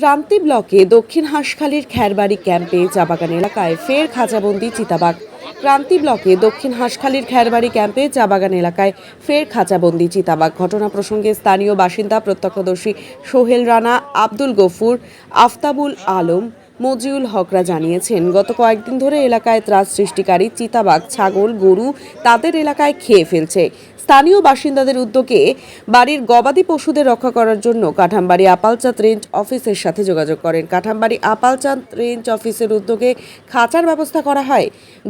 ক্রান্তি ব্লকে দক্ষিণ হাঁসখালীর খ্যারবাড়ি ক্যাম্পে চাবাগান এলাকায় ফের খাঁচাবন্দি চিতাবাঘ। ক্রান্তি ব্লকে দক্ষিণ হাঁসখালীর খ্যারবাড়ি ক্যাম্পে চাবাগান এলাকায় ফের খাঁচাবন্দি চিতাবাঘ। ঘটনা প্রসঙ্গে স্থানীয় বাসিন্দা প্রত্যক্ষদর্শী সোহেল রানা, আব্দুল গফুর, আফতাবুল আলম, মজিউল হকরা জানিয়েছেন, গত কয়েকদিন ধরে এলাকায় ত্রাস সৃষ্টিকারী চিতাবাঘ, ছাগল, গরু তাদের এলাকায় খেয়ে ফেলছে। স্থানীয় বাসিন্দাদের উদ্যোগে বাড়ির গবাদি পশুদের রক্ষা করার জন্য কাঠামবাড়ি আপালচাঁদ রেঞ্জ অফিসের সাথে যোগাযোগ করেন। কাঠামবাড়ি আপালচাঁদ রেঞ্জ অফিসের উদ্যোগে খাঁচার ব্যবস্থা করা হয়।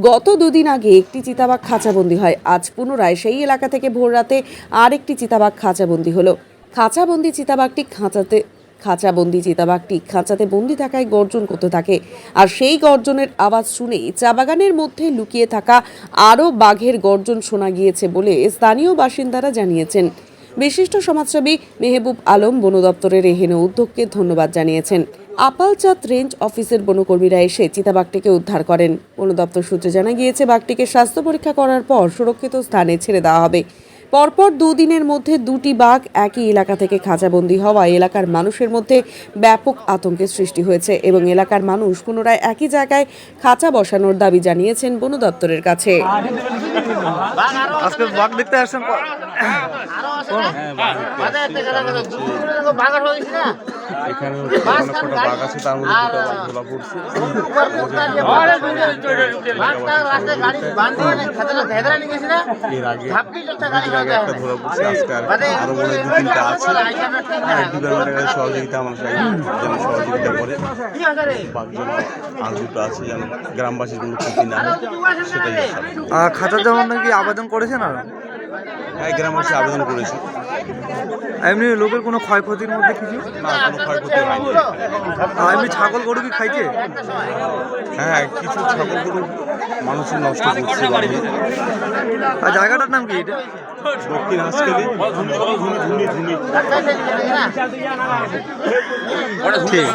গত দুদিন আগে একটি চিতাবাঘ খাঁচাবন্দি হয়। আজ পুনরায় সেই এলাকা থেকে ভোররাতে আর একটি চিতাবাঘ খাঁচাবন্দি হলো। খাঁচাবন্দি চিতাবাঘটি খাঁচাতে খাঁচাবন্দি চিতাবাঘটি খাঁচাতে বন্দি থাকায় গর্জন করতে থাকে। আর সেই গর্জনের আওয়াজ শুনে চা বাগানের মধ্যে লুকিয়ে থাকা আরও বাঘের গর্জন শোনা গিয়েছে বলে স্থানীয় বাসিন্দারা জানিয়েছেন। বিশিষ্ট সমাজসেবী মেহবুব আলম বন দপ্তরের এহেন উদ্যোগকে ধন্যবাদ জানিয়েছেন। আপালচাঁদ রেঞ্জ অফিসের বনকর্মীরা এসে চিতাবাঘটিকে উদ্ধার করেন। বন দপ্তর সূত্রে জানা গিয়েছে, বাঘটিকে স্বাস্থ্য পরীক্ষা করার পর সুরক্ষিত স্থানে ছেড়ে দেওয়া হবে। পরপর দুদিনের মধ্যে দুটি বাঘ একই এলাকা থেকে খাঁচাবন্দি হওয়ায় এলাকার মানুষের মধ্যে ব্যাপক আতঙ্কের সৃষ্টি হয়েছে এবং এলাকার মানুষ পুনরায় একই জায়গায় খাঁচা বসানোর দাবি জানিয়েছেন বন দপ্তরের কাছে। আজকে বাঘ দেখতে আসছেন এখানে বাঘ আছে তার মধ্যে একটা আর আছে দুটো আছে যেন গ্রামবাসীর আশা। জন্য নাকি আবেদন করেছেন আর? হ্যাঁ গ্রামবাসী আবেদন করেছে। এমনি লোকের কোনো ক্ষয়ক্ষতির মধ্যে কিছু? না কোনো ক্ষয়ক্ষতি হয়নি। এমনি ছাগল গরু কি খাইছে? হ্যাঁ কিছু ছাগল গরু মানুষের নষ্ট করছে আর জায়গাটার নাম কি এটা? দক্ষিণ হাসকেলি ঠিক।